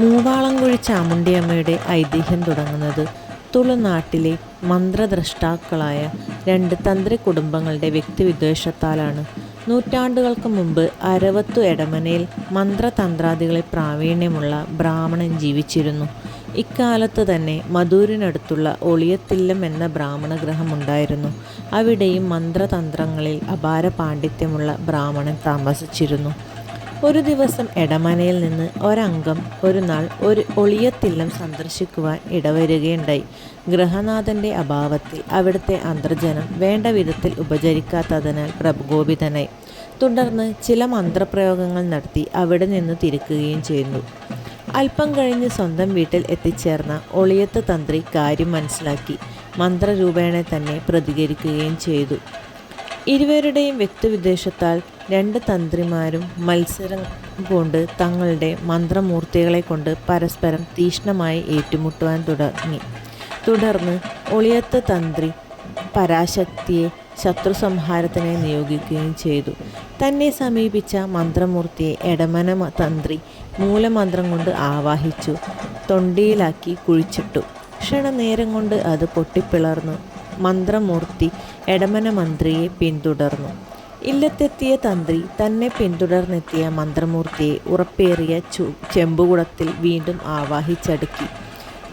മൂവാളംകുഴി ചാമുണ്ടിയമ്മയുടെ ഐതിഹ്യം തുടങ്ങുന്നത് തുളുനാട്ടിലെ മന്ത്രദ്രഷ്ടാക്കളായ രണ്ട് തന്ത്രി കുടുംബങ്ങളുടെ വ്യക്തിവിദ്വേഷത്താലാണ്. നൂറ്റാണ്ടുകൾക്ക് മുമ്പ് അരവത്തു എടമനയിൽ മന്ത്രതന്ത്രാദികളെ പ്രാവീണ്യമുള്ള ബ്രാഹ്മണൻ ജീവിച്ചിരുന്നു. ഇക്കാലത്ത് തന്നെ മധൂരിനടുത്തുള്ള ഒളിയത്തില്ലം എന്ന ബ്രാഹ്മണഗ്രഹം ഉണ്ടായിരുന്നു. അവിടെയും മന്ത്രതന്ത്രങ്ങളിൽ അപാര പാണ്ഡിത്യമുള്ള ബ്രാഹ്മണൻ താമസിച്ചിരുന്നു. ഒരു ദിവസം എടമനയിൽ നിന്ന് ഒരംഗം ഒരു നാൾ ഒരു ഒളിയത്തില്ലം സന്ദർശിക്കുവാൻ ഇടവരുകയുണ്ടായി. ഗൃഹനാഥന്റെ അഭാവത്തിൽ അവിടുത്തെ അന്തർജനം വേണ്ട വിധത്തിൽ ഉപചരിക്കാത്തതിനാൽ പ്രകോപിതനായി. തുടർന്ന് ചില മന്ത്രപ്രയോഗങ്ങൾ നടത്തി അവിടെ നിന്ന് തിരിക്കുകയും ചെയ്യുന്നു അല്പം കഴിഞ്ഞ് സ്വന്തം വീട്ടിൽ എത്തിച്ചേർന്ന ഒളിയത്ത് തന്ത്രി കാര്യം മനസ്സിലാക്കി മന്ത്രരൂപേണ തന്നെ പ്രതികരിക്കുകയും ചെയ്തു. ഇരുവരുടെയും വ്യക്തിവിദ്വേഷത്താൽ രണ്ട് തന്ത്രിമാരും മത്സരം കൊണ്ട് തങ്ങളുടെ മന്ത്രമൂർത്തികളെ കൊണ്ട് പരസ്പരം തീഷ്ണമായി ഏറ്റുമുട്ടുവാൻ തുടങ്ങി. തുടർന്ന് ഒളിയത്ത് തന്ത്രി പരാശക്തിയെ ശത്രു സംഹാരത്തിനായി നിയോഗിക്കുകയും ചെയ്തു. തന്നെ സമീപിച്ച മന്ത്രമൂർത്തിയെ എടമന തന്ത്രി മൂലമന്ത്രം കൊണ്ട് ആവാഹിച്ചു തൊണ്ടിയിലാക്കി കുഴിച്ചിട്ടു. ക്ഷണനേരം കൊണ്ട് അത് പൊട്ടിപ്പിളർന്നു. മന്ത്രമൂർത്തി എടമന മന്ത്രിയെ പിന്തുടർന്നു. ഇല്ലത്തെത്തിയ തന്ത്രി തന്നെ പിന്തുടർന്നെത്തിയ മന്ത്രമൂർത്തിയെ ഉറപ്പേറിയ ചു ചെമ്പുകുടത്തിൽ വീണ്ടും ആവാഹിച്ചടുക്കി.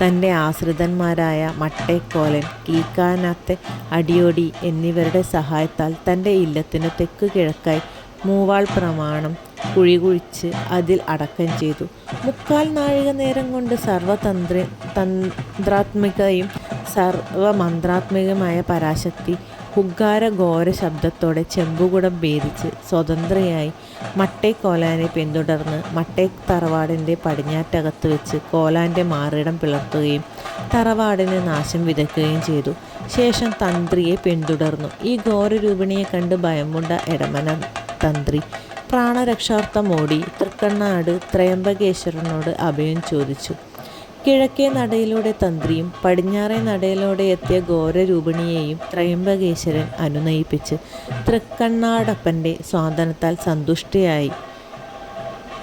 തന്റെ ആശ്രിതന്മാരായ മട്ടേക്കോലൻ കീക്കാനാത്തെ അടിയോടി എന്നിവരുടെ സഹായത്താൽ തന്റെ ഇല്ലത്തിനു തെക്കു കിഴക്കായി മൂവാൾ പ്രമാണം കുഴികുഴിച്ച് അതിൽ അടക്കം ചെയ്തു. മുക്കാൽ നാഴിക നേരം കൊണ്ട് സർവതന്ത്ര തന്ത്രാത്മികയും സർവമന്ത്രാത്മികമായ പരാശക്തി ഘോര ശബ്ദത്തോടെ ചെമ്പുകുടം ഭേദിച്ച് സ്വതന്ത്രയായി മട്ടേക്കോലാനെ പിന്തുടർന്ന് മട്ടേ തറവാടിന്റെ പടിഞ്ഞാറ്റകത്ത് വെച്ച് കോലാന്റെ മാറിടം പിളർത്തുകയും തറവാടിന് നാശം വിതയ്ക്കുകയും ചെയ്തു. ശേഷം തന്ത്രിയെ പിന്തുടർന്നു. ഈ ഘോരരൂപിണിയെ കണ്ട് ഭയമുണ്ട എടമന തന്ത്രി പ്രാണരക്ഷാർത്ഥം ഓടി തൃക്കണ്ണാട് ത്രയംബകേശ്വരനോട് അഭയം ചോദിച്ചു. കിഴക്കേ നടയിലൂടെ തന്ത്രിയും പടിഞ്ഞാറേ നടയിലൂടെ എത്തിയ ഘോരരൂപിണിയെയും ത്രയംബകേശ്വരൻ അനുനയിപ്പിച്ച് തൃക്കണ്ണാടപ്പന്റെ സ്വാതനത്താൽ സന്തുഷ്ടിയായി.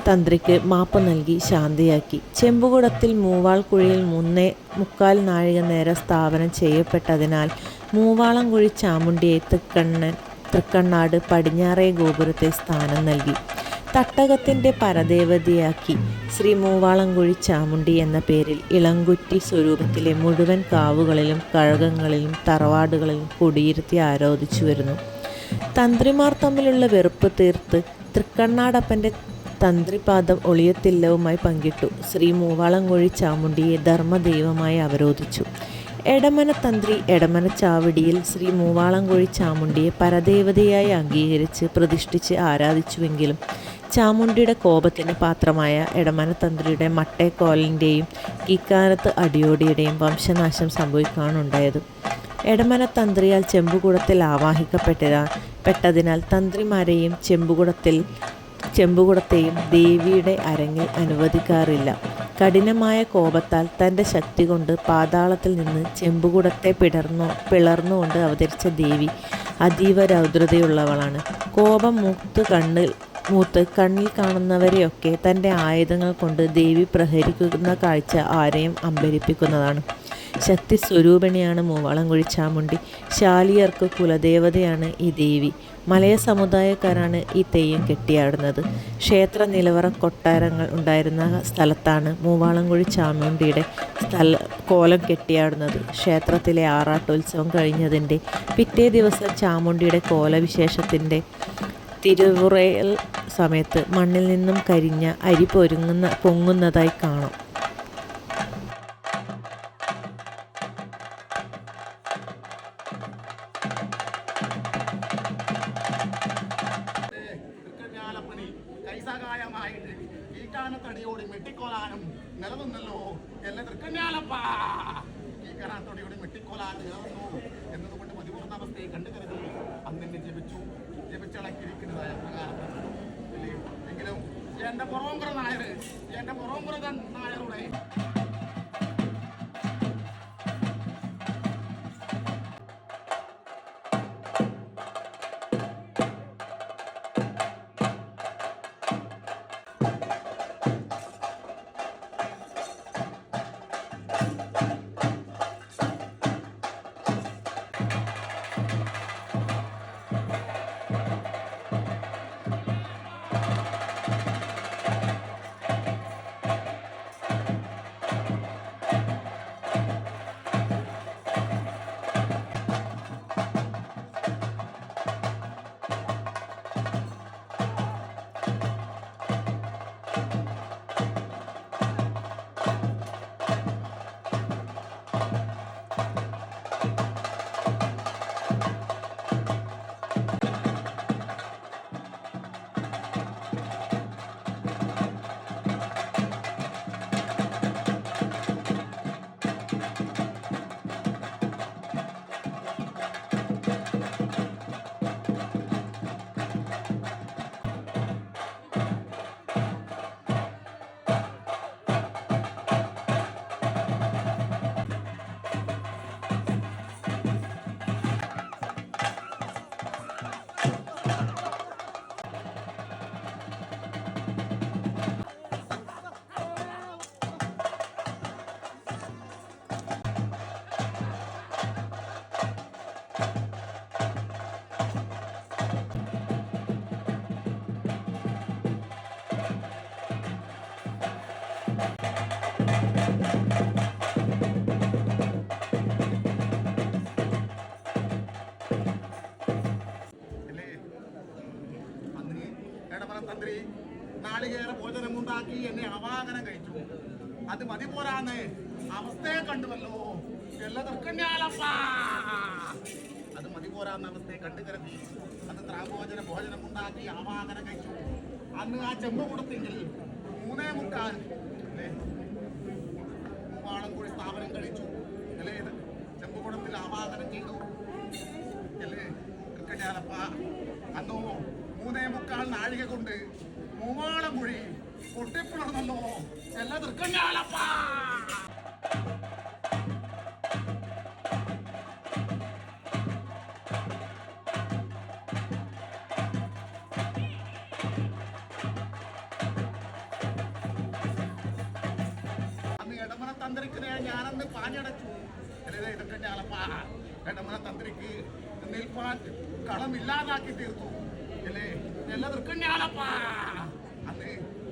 തന്ത്രിക്ക് മാപ്പ് നൽകി ശാന്തിയാക്കി. ചെമ്പുകുടത്തിൽ മൂവാൾ കുഴിയിൽ മൂന്നേ മുക്കാൽ നാഴിക നേരം സ്ഥാപനം ചെയ്യപ്പെട്ടതിനാൽ മൂവാളം കുഴി ചാമുണ്ടിയെ തൃക്കണ്ണൻ തൃക്കണ്ണാട് പടിഞ്ഞാറേ ഗോപുരത്തെ സ്ഥാനം നൽകി. തട്ടകത്തിന്റെ പരദേവതയാക്കി ശ്രീ മൂവാളംകുഴി ചാമുണ്ടി എന്ന പേരിൽ ഇളങ്കുറ്റി സ്വരൂപത്തിലെ മുഴുവൻ കാവുകളിലും കഴകങ്ങളിലും തറവാടുകളിലും കുടിയിരുത്തി ആരോധിച്ചു വരുന്നു. തന്ത്രിമാർ തമ്മിലുള്ള വെറുപ്പ് തീർത്ത് തൃക്കണ്ണാടപ്പന്റെ തന്ത്രിപാദം ഒളിയത്തില്ലവുമായി പങ്കിട്ടു ശ്രീ മൂവാളംകുഴി ചാമുണ്ടിയെ ധർമ്മദൈവമായി അവരോധിച്ചു. എടമന തന്ത്രി എടമന ചാവടിയിൽ ശ്രീ മൂവാളംകുഴി ചാമുണ്ടിയെ പരദേവതയായി അംഗീകരിച്ച് പ്രതിഷ്ഠിച്ച് ആരാധിച്ചുവെങ്കിലും ചാമുണ്ടിയുടെ കോപത്തിന് പാത്രമായ എടമന തന്ത്രിയുടെ മട്ടേക്കോലിന്റെയും കിക്കാനത്ത് അടിയോടിയുടെയും വംശനാശം സംഭവിക്കാനുണ്ടായത്. എടമന തന്ത്രിയാൽ ചെമ്പുകുടത്തിൽ ആവാഹിക്കപ്പെട്ടതാ പെട്ടതിനാൽ തന്ത്രിമാരെയും ചെമ്പുകുടത്തിൽ ചെമ്പുകുടത്തെയും ദേവിയുടെ അരങ്ങിൽ അനുവദിക്കാറില്ല. കഠിനമായ കോപത്താൽ തന്റെ ശക്തി കൊണ്ട് പാതാളത്തിൽ നിന്ന് ചെമ്പുകുടത്തെ പിടർന്നു പിളർന്നുകൊണ്ട് അവതരിച്ച ദേവി അതീവ രൗദ്രതയുള്ളവളാണ്. കോപം മുക്ത് കണ്ണിൽ മൂത്ത് കണ്ണിൽ കാണുന്നവരെയൊക്കെ തന്റെ ആയുധങ്ങൾ കൊണ്ട് ദേവി പ്രഹരിക്കുന്ന കാഴ്ച ആരെയും അമ്പരിപ്പിക്കുന്നതാണ്. ശക്തി സ്വരൂപിണിയാണ് മൂവാളംകുഴി ചാമുണ്ടി ശാലിയർക്ക് കുലദേവതയാണ് ഈ ദേവി. മലയ സമുദായക്കാരാണ് ഈ തെയ്യം കെട്ടിയാടുന്നത്. ക്ഷേത്ര നിലവറ കൊട്ടാരങ്ങൾ ഉണ്ടായിരുന്ന സ്ഥലത്താണ് മൂവാളംകുഴി ചാമുണ്ടിയുടെ സ്ഥല കോലം കെട്ടിയാടുന്നത്. ക്ഷേത്രത്തിലെ ആറാട്ടോത്സവം കഴിഞ്ഞതിന്റെ പിറ്റേ ദിവസം ചാമുണ്ടിയുടെ കോലവിശേഷത്തിന്റെ തിരുവുറയൽ സമയത്ത് മണ്ണിൽ നിന്നും കരിഞ്ഞ അരി പൊരുങ്ങുന്ന പൊങ്ങുന്നതായി കാണാം. കൈസഹായമായിട്ട് കീക്കാനത്തടിയോടി മെട്ടിക്കോലാനും നിലനിന്നല്ലോ എന്നെ തൃക്കഞ്ഞാലപ്പ. കീക്കാനത്തടിയോടി മെട്ടിക്കോലാൻ നേർന്നു എന്നതുകൊണ്ട് മതിപൂർണ അവസ്ഥയെ കണ്ടു കരുതി അന്നെ ജപിച്ചു. ജപിച്ചളക്കിയിരിക്കുന്നതായ പ്രകാരത്തിൽ ഇല്ലേ? എങ്കിലും എന്റെ പുറംപുറ നായർ എന്റെ പുറംപുറ നായരുടെ നാളികേറെ നാളികേര ഭോജനം ഉണ്ടാക്കി എന്നെ ആവാഹനം കഴിച്ചു. അത് മതി പോരാന്ന്. അവസ്ഥയെ കണ്ടുവല്ലോ. എല്ലാ തൃക്കണ്യാലപ്പ അത് മതി പോരാന്ന അവസ്ഥയെ കണ്ടു കരുതി. അത് ത്രാഭോജന ഭോജനം ഉണ്ടാക്കി ആവാഹനം കഴിച്ചു. അന്ന് ആ ചെമ്പ് കൊടുത്തെങ്കിൽ മൂന്നേ മുക്കാൽ. അല്ലേ? കൂടി സ്ഥാപനം കഴിച്ചു. അല്ലേ? ചെമ്പുകുടത്തിൽ ആവാഹനം ചെയ്തു. അല്ലേ? ക്രിക്കറ്റാലപ്പ അന്നോ മുക്കാൽ നാഴിക കൊണ്ട് മൂവാളം കുഴി പൊട്ടിപ്പിളർന്നല്ലോ എല്ലാ തൃക്കഞ്ഞാലപ്പ. തന്ത്രിക്ക് ഞാനന്ന് പാഞ്ഞടച്ചു. അല്ലേ ഇതൊക്കെ ഞാനപ്പാ ഇടമന തന്ത്രിക്ക് നിൽപ്പാൻ കളമില്ലാതാക്കി തീർത്തു. അല്ലേ? എല്ലാ തൃക്കഞ്ഞാലപ്പ അന്ന്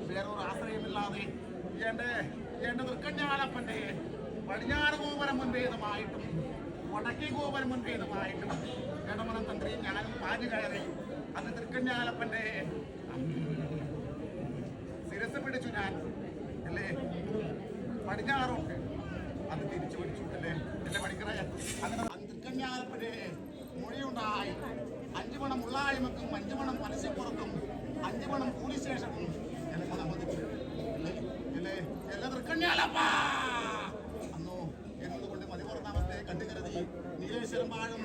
വേറൊരു ആശ്രയമില്ലാതെ എന്റെ എന്റെ തൃക്കഞ്ഞാലപ്പന്റെ പടിഞ്ഞാറ് ഗോപുരം മുൻപേതമായിട്ടും വടക്കേ ഗോപുരം മുൻപേതമായിട്ടും ഇടമന തന്ത്രി ഞാനും പാഞ്ഞു കയറി അന്ന് തൃക്കഞ്ഞാലപ്പന്റെ ശിരസ് പിടിച്ചു ഞാൻ അല്ലേ? പടിഞ്ഞാറൊക്കെ അത് തിരിച്ചു പിടിച്ചു അല്ലേ? എന്റെ പടിക്കറ. അങ്ങനെ അന്തിക്കഞ്ഞാലപ്പനെ മൊഴിയുണ്ടായി. മണം ഉള്ളായ്മക്കും അഞ്ചു പണം പരസ്യപ്പുറത്തും അഞ്ചു പണം പോലീസ് സ്റ്റേഷനും എന്നെ മതിച്ചു അല്ലേ? എല്ലാ തൃക്കണ്യാലപ്പ അന്നോ എന്നതുകൊണ്ട് മതി. പുറത്ത അവസ്ഥയെ കണ്ടുകരുതി നീലേശ്വരം വാഴും